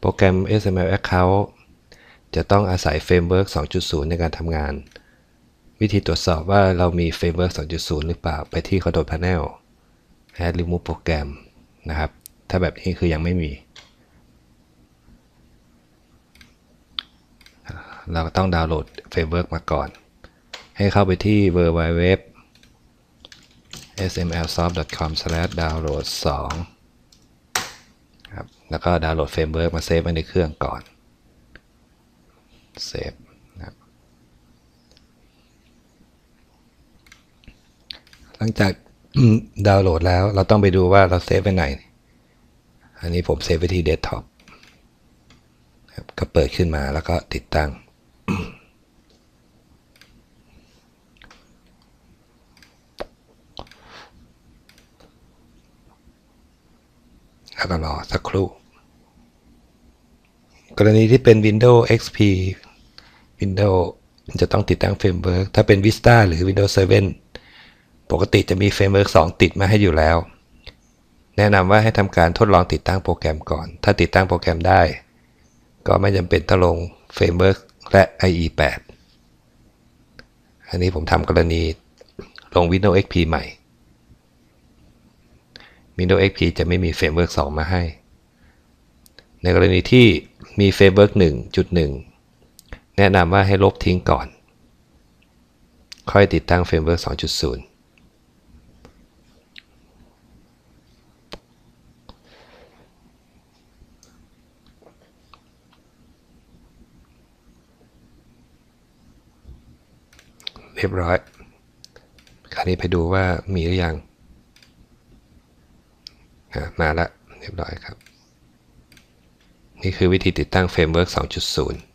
โปรแกรม SML Account จะต้องอาศัยเฟรมเวิร์ก2.0 ในการทำงาน วิธีตรวจสอบว่าเรามีเฟรมเวิร์ก2.0 หรือเปล่า ไปที่ Control Panel Add Remove Program นะครับ ถ้าแบบนี้คือยังไม่มี เราก็ต้องดาวน์โหลดเฟรมเวิร์กมาก่อน ให้เข้าไปที่ www smlsoft.com/download 2 แล้วก็ดาวน์โหลดเฟรมเวิร์กมาเซฟไว้ในเครื่องก่อนเซฟนะครับหลังจากดาวน์โหลดแล้วเราต้องไปดูว่าเราเซฟไว้ไหน อันนี้ผมเซฟไว้ที่เดสก์ท็อปครับก็เปิดขึ้นมาแล้วก็ติดตั้ง แล้วก็รอสักครู่ กรณีที่เป็น Windows XP Windows จะต้องติดตั้งเฟรมเวิร์กถ้าเป็น Vista หรือ Windows 7 ปกติจะมีเฟรมเวิร์ก2ติดมาให้อยู่แล้ว แนะนำว่าให้ทำการทดลองติดตั้งโปรแกรมก่อน ถ้าติดตั้งโปรแกรมได้ ก็ไม่จำเป็นต้องลงเฟรมเวิร์กและ IE 8อันนี้ผมทำกรณีลง Windows XP ใหม่ Windows XP จะไม่มีเฟรมเวิร์ก2มาให้ ในกรณีที่ มีเฟรมเวิร์ก1.1 แนะนำว่าให้ลบทิ้งก่อน ค่อยติดตั้งเฟรมเวิร์ก2.0เรียบร้อย คราวนี้ไปดูว่ามีหรือยัง มาแล้วเรียบร้อยครับ นี่คือวิธีติดตั้งเฟรมเวิร์ก2.0